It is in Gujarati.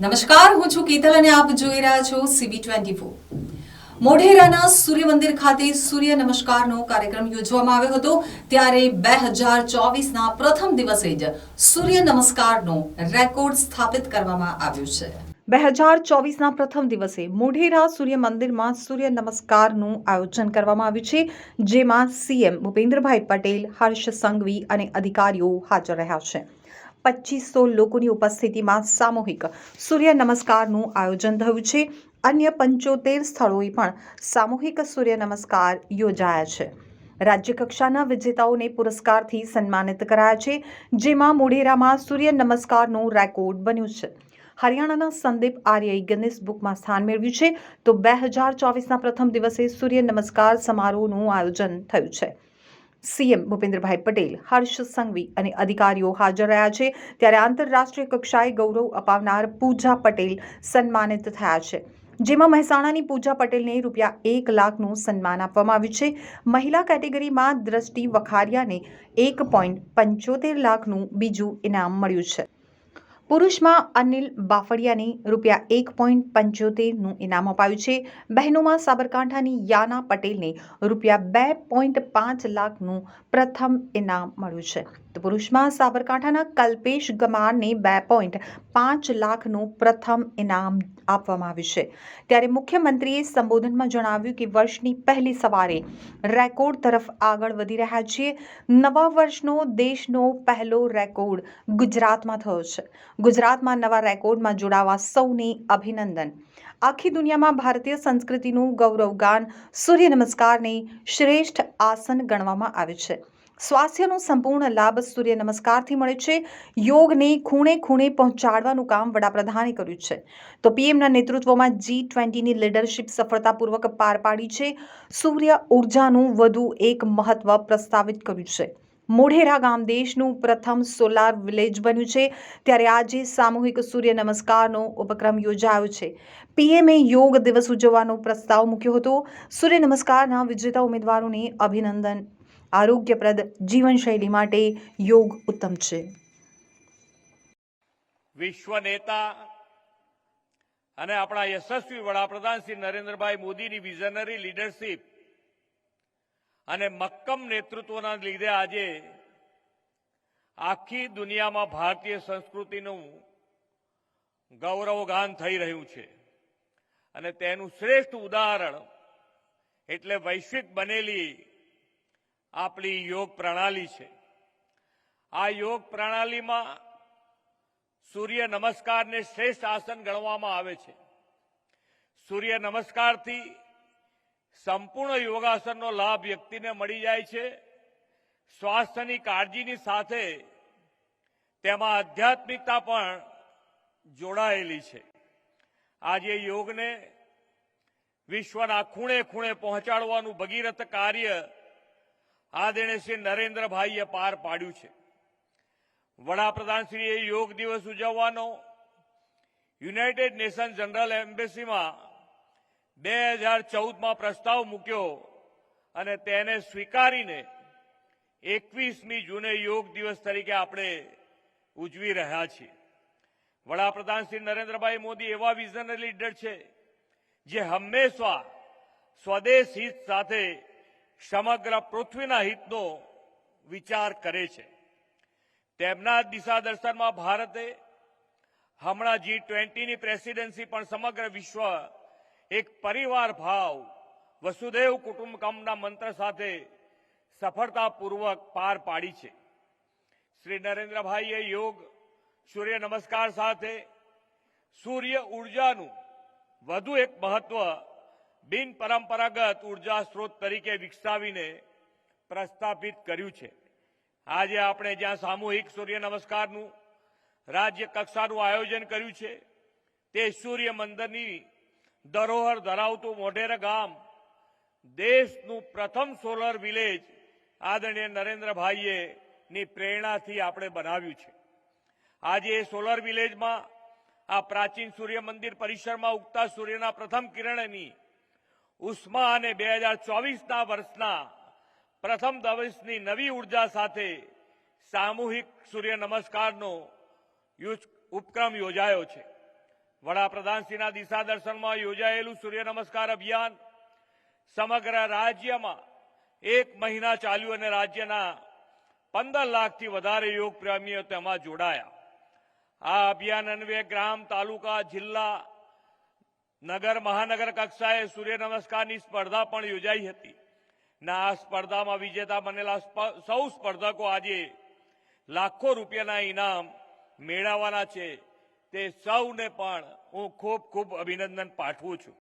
નમસ્કાર, હું છું કેતલ અને આપ જોઈ રહ્યા છો સીબી ટ્વેન્ટી ફોર મોઢેરાના સૂર્ય મંદિર ખાતે સૂર્ય નમસ્કારનો કાર્યક્રમ યોજવામાં આવ્યો હતો. ત્યારે બે હજાર ચોવીસના પ્રથમ દિવસે જ સૂર્ય નમસ્કારનો રેકોર્ડ સ્થાપિત કરવામાં આવ્યો છે. બે હજાર ચોવીસના પ્રથમ દિવસે મોઢેરા સૂર્ય મંદિરમાં સૂર્ય નમસ્કારનું આયોજન કરવામાં આવ્યું છે, જેમાં સીએમ ભૂપેન્દ્રભાઈ પટેલ, હર્ષ સંઘવી અને અધિકારીઓ હાજર રહ્યા છે. પચીસો લોકોની ઉપસ્થિતિમાં સામૂહિક સૂર્ય નમસ્કારનું આયોજન થયું છે. અન્ય પંચોતેર સ્થળોએ પણ સામૂહિક સૂર્ય નમસ્કાર યોજાયા છે. રાજ્યકક્ષાના વિજેતાઓને પુરસ્કારથી સન્માનિત કરાયા છે, જેમાં મોઢેરામાં સૂર્ય નમસ્કારનું રેકોર્ડ બન્યું છે. હરિયાણાના સંદીપ આર્યએ ગિનિસ બુકમાં સ્થાન મેળવ્યું છે. તો બે હજાર ચોવીસના પ્રથમ દિવસે સૂર્ય નમસ્કાર સમારોહનું આયોજન થયું છે. સીએમ ભૂપેન્દ્રભાઈ પટેલ, હર્ષ સંઘવી અને અધિકારીઓ હાજર રહ્યા છે. ત્યારે આંતરરાષ્ટ્રીય કક્ષાએ ગૌરવ અપાવનાર પૂજા પટેલ સન્માનિત થયા છે. જેમાં મહેસાણાની પૂજા પટેલને રૂપિયા એક લાખનું સન્માન આપવામાં આવ્યું છે. મહિલા કેટેગરીમાં દ્રષ્ટિ વખારિયાને એક પોઈન્ટ પંચોતેર લાખનું બીજું ઇનામ મળ્યું છે. પુરુષમાં અનિલ બાફડિયાને રૂપિયા એક પોઈન્ટ પંચોતેરનું ઇનામ અપાયું છે. બહેનોમાં સાબરકાંઠાની યાના પટેલને રૂપિયા બે પોઈન્ટ પાંચ લાખનું પ્રથમ ઇનામ મળ્યું છે. તો પુરુષમાં સાબરકાંઠાના કલ્પેશ ગમારને બે પોઈન્ટ પાંચ લાખનું પ્રથમ ઇનામ આપવામાં આવ્યું છે. ત્યારે મુખ્યમંત્રીએ સંબોધનમાં જણાવ્યું કે વર્ષની પહેલી સવારે રેકોર્ડ તરફ આગળ વધી રહ્યા છીએ. નવા વર્ષનો દેશનો પહેલો રેકોર્ડ ગુજરાતમાં થયો છે. ગુજરાતમાં નવા રેકોર્ડમાં જોડાવા સૌને અભિનંદન. આખી દુનિયામાં ભારતીય સંસ્કૃતિનું ગૌરવગાન સૂર્ય નમસ્કારને શ્રેષ્ઠ આસન ગણવામાં આવે છે. સ્વાસ્થ્યનો સંપૂર્ણ લાભ સૂર્ય નમસ્કારથી મળે છે. યોગને ખૂણે ખૂણે પહોંચાડવાનું કામ વડાપ્રધાને કર્યું છે. તો પીએમના નેતૃત્વમાં જી ટ્વેન્ટીની લીડરશિપ સફળતાપૂર્વક પાર પાડી છે. સૂર્ય ઉર્જાનું વધુ એક મહત્વ પ્રસ્તાવિત કર્યું છે. મોઢેરા ગામ દેશનું પ્રથમ સોલાર વિલેજ બન્યું છે. ત્યારે આજે સામૂહિક સૂર્ય નમસ્કારનો ઉપક્રમ યોજાયો છે. પીએમએ યોગ દિવસ ઉજવવાનો પ્રસ્તાવ મૂક્યો હતો. સૂર્ય નમસ્કારના વિજેતા ઉમેદવારોને અભિનંદન. આરોગ્યપ્રદ જીવનશૈલી માટે યોગ ઉત્તમ છે. વિશ્વ નેતા અને આપણા યશસ્વી વડાપ્રધાન શ્રી નરેન્દ્રભાઈ મોદીની વિઝનરી લીડરશીપ અને મક્કમ નેતૃત્વના લીધે આજે આખી દુનિયામાં ભારતીય સંસ્કૃતિનું ગૌરવગાન થઈ રહ્યું છે. અને તેનું શ્રેષ્ઠ ઉદાહરણ એટલે વૈશ્વિક બનેલી આપણી યોગ પ્રણાલી છે. આ યોગ પ્રણાલીમાં સૂર્ય નમસ્કારને શ્રેષ્ઠ આસન ગણવામાં આવે છે. સૂર્ય નમસ્કારથી સંપૂર્ણ યોગાસનનો લાભ વ્યક્તિને મળી જાય છે. સ્વાસ્થ્યની કાળજીની સાથે તેમાં આધ્યાત્મિકતા પણ જોડાયેલી છે. આજે યોગને વિશ્વના ખૂણે ખૂણે પહોંચાડવાનું ભગીરથ કાર્ય આદરણીય શ્રી નરેન્દ્રભાઈએ પાર પાડ્યું છે. વડાપ્રધાનશ્રીએ યોગ દિવસ ઉજવવાનો. યુનાઇટેડ નેશન જનરલ એમ્બેસીમાં બે હજાર ચૌદમાં પ્રસ્તાવ મૂક્યો અને તેને સ્વીકારીને એકવીસમી જૂને યોગ દિવસ તરીકે આપણે ઉજવી રહ્યા છીએ. વડાપ્રધાન શ્રી નરેન્દ્રભાઈ મોદી એવા વિઝનરી લીડર છે, જે હંમેશા સ્વદેશ હિત સાથે સમગ્ર પૃથ્વીના હિતનો વિચાર કરે છે. તેમના દિશા દર્શનમાં ભારતે હમણાં જી ટ્વેન્ટીની પ્રેસિડેન્સી પણ સમગ્ર વિશ્વ એક પરિવાર ભાવ, વસુદેવ કુટુંબકમના મંત્ર સાથે સફળતાપૂર્વક પાર પાડી છે. શ્રી નરેન્દ્રભાઈએ યોગ, સૂર્ય નમસ્કાર સાથે સૂર્ય ઉર્જાનું વધુ એક મહત્વ બિન પરંપરાગત ઊર્જા સ્ત્રોત તરીકે વિકસાવીને પ્રસ્થાપિત કર્યું છે. આજે આપણે જ્યાં સામૂહિક સૂર્ય નમસ્કારનું રાજ્ય કક્ષાનું આયોજન કર્યું છે, તે સૂર્ય મંદિરની ધરોહર ધરાવતું મોઢેરા ગામ, દેશનું પ્રથમ સોલર વિલેજ આદરણીય નરેન્દ્રભાઈએ ની પ્રેરણાથી આપણે બનાવ્યું છે. આજે એ સોલર વિલેજમાં આ પ્રાચીન સૂર્ય મંદિર પરિસરમાં ઉગતા સૂર્યના પ્રથમ કિરણની ઉષ્મા અને બે હજાર ચોવીસના વર્ષના પ્રથમ દિવસની નવી ઊર્જા સાથે સામૂહિક સૂર્ય નમસ્કારનો ઉપક્રમ યોજાયો છે. વડાપ્રધાનશ્રીના દિશા દર્શનમાં યોજાયેલું સૂર્ય નમસ્કાર અભિયાન સમગ્ર રાજ્યમાં એક મહિના ચાલ્યું અને રાજ્યના પંદર લાખથી વધારે યોગ પ્રેમીઓ તેમાં જોડાયા. આ અભિયાન અન્વયે ગ્રામ, તાલુકા, જિલ્લા નગર મહાનગર કક્ષાએ સૂર્ય નમસ્કારની સ્પર્ધા પણ યોજાઈ હતી. ના, આ સ્પર્ધામાં વિજેતા બનેલા સૌ સ્પર્ધકો આજે લાખો રૂપિયાના ઇનામ મેળવવાના છે. તે સૌને પણ હું ખૂબ ખૂબ અભિનંદન પાઠવું છું.